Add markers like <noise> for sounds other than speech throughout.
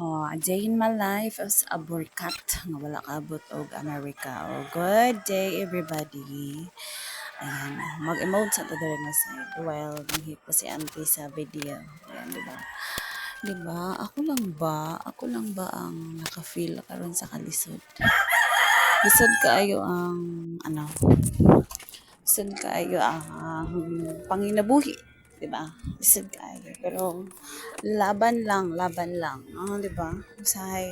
Oh, a day in my life as a burkat nga wala kabot og America. Oh, good day everybody. Ayan, mag-emote sa diri nga side while nanghit pa si auntie sa video. Ayan, di ba? Di ba? Ako lang ba? Ako lang ba ang naka-feel karon sa kalisod? Lisod kaayo ang ano? Lisod kaayo ang panginabuhi, di ba? Lisod kaayo. Pero laban lang, laban lang. Ah, di ba? Usahay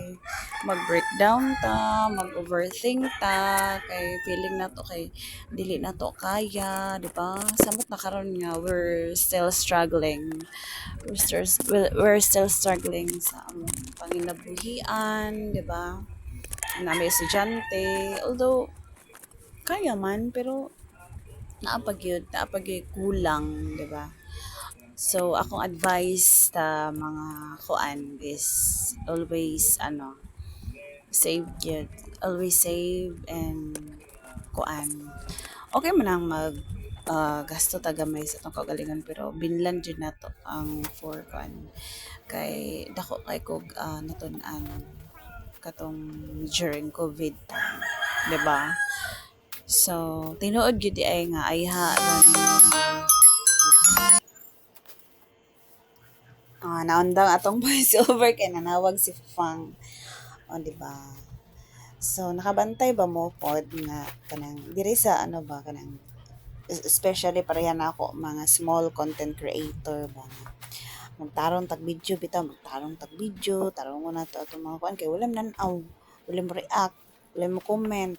mag-breakdown ta, mag-overthink ta, kay feeling na to kay dili na to kaya, di ba? Samot na karon nga we're still struggling. We're still we're, still struggling sa among panginabuhian, di ba? Na may estudyante, although kaya man pero naapag yun kulang, di ba? So, akong advice sa mga kuan is always, ano, save yun. Always save and kuan. Okay man ang mag ah, gasto tagamay sa itong kagalingan pero binlan dyan na to ang for kuan. Kay dako kay kog uh, natun-an katong during COVID time. 'di? So, tinuod gyud ay nga ayha lang Ah, naundang atong <laughs> voice over kay nanawag si Fang. O, di ba? So, nakabantay ba mo pod nga kanang diri sa ano ba kanang especially pareha na ako mga small content creator ba nga magtarong tag video bitaw magtarong tag video tarong ko na to atong mga kuan kay wala nanaw wala mo react wala mo comment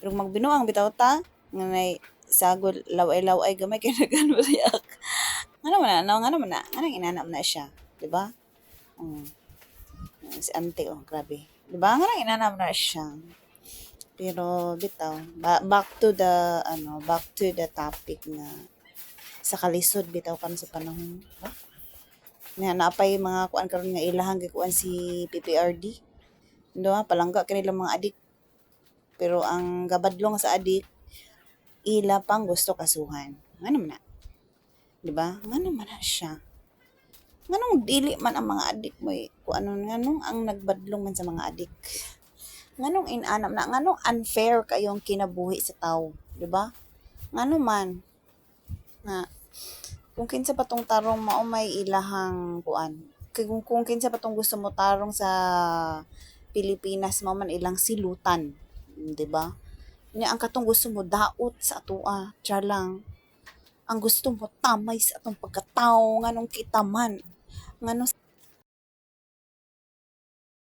pero magbinuang bitaw ta nga nay sagol laway-laway gamay kay <laughs> nagan mo react ano man na, ano man na, anong inanam na siya, di ba? Um, si ante, oh, grabe. Di ba? Nga inanam na siya. Pero, bitaw, ba- back to the, ano, back to the topic na sa kalisod, bitaw kan sa panahon. Ba? Nga, naapay mga kuan karon nga ilahang gikuan si PPRD. Ndo ha, palangga kanilang mga adik. Pero ang gabadlong sa adik, ila pang gusto kasuhan. Ano man na? 'di ba? Ngano man na siya. Nganong dili man ang mga adik mo eh. Kung ano nganong ang nagbadlong man sa mga adik. Nganong inanam na nganong unfair kayong kinabuhi sa tao, 'di ba? Ngano man na kung kinsa patong tarong mao may ilahang kuan. Kung, kung kinsa patong gusto mo tarong sa Pilipinas mao man ilang silutan, 'di ba? Nya ang katong gusto mo daot sa atua, tira lang ang gusto mo tamay sa atong pagkatao nganong kita man ngano